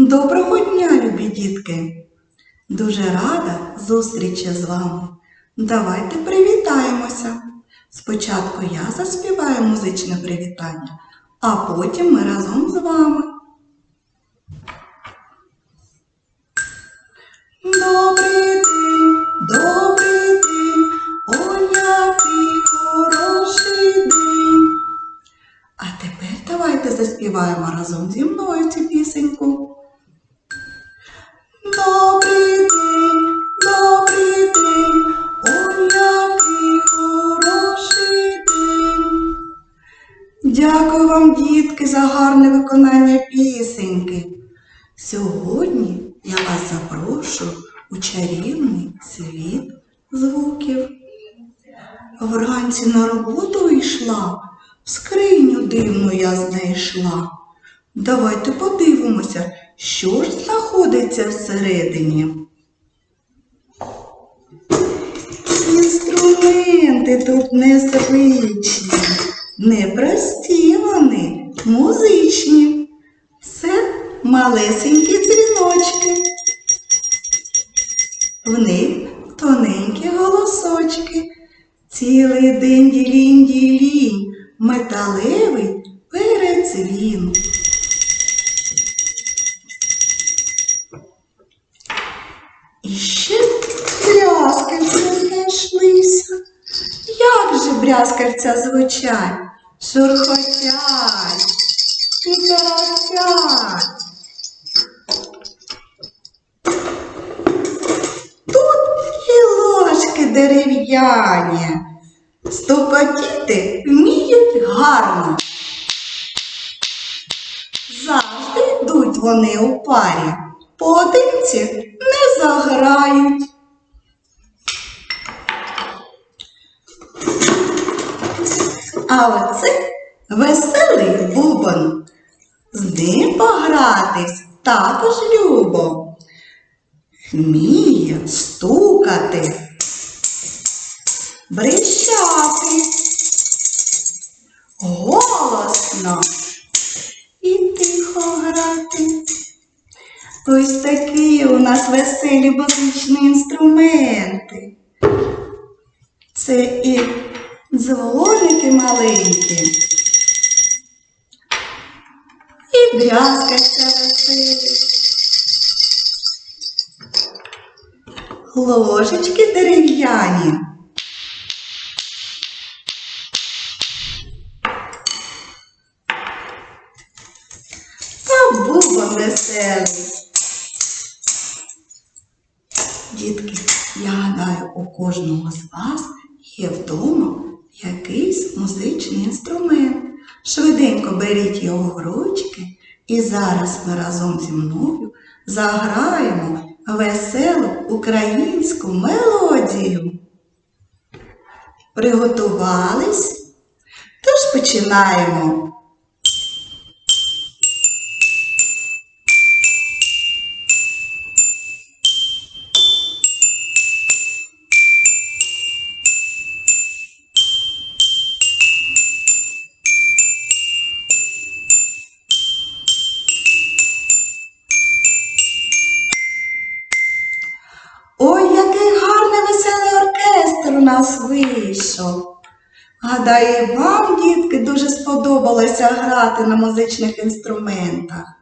Доброго дня, любі дітки! Дуже рада зустрічі з вами. Давайте привітаємося. Спочатку я заспіваю музичне привітання, а потім ми разом з вами. Добрий день, добрий день, ой, який хороший день. А тепер давайте заспіваємо разом зі мною Дякую вам, дітки, за гарне виконання пісеньки. Сьогодні я вас запрошую у чарівний світ звуків. Вранці на роботу йшла, скриню дивну я знайшла. Давайте подивимося, що ж знаходиться всередині. Інструменти тут незвичні, непрості вони, музичні. Це малесенькі дзвіночки. В них тоненькі голосочки. Цілий день ділінь ділінь, металевий передзвін. І ще брязкальця знайшлися. Як же брязкальця звучать? Шурхотять і тарахтять. Тут і ложки дерев'яні. Стукотіти вміють гарно. Завжди йдуть вони у парі, поодинці не заграють. А оце веселий бубон. З ним погратись також любо. Вміє стукати, брещати, голосно і тихо грати. Ось такі у нас веселі музичні інструменти. Це і дзвоники маленькі, і брязкальця веселі. ложечки дерев'яні. А бубон веселий. Дітки, я гадаю, у кожного з вас є вдома музичний інструмент. Швиденько беріть його в ручки і зараз ми разом зі мною заграємо веселу українську мелодію. Приготувались? Тож починаємо. Ой, який гарний веселий оркестр у нас вийшов. Гадаю, вам, дітки, дуже сподобалося грати на музичних інструментах.